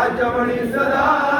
राजवणी सदा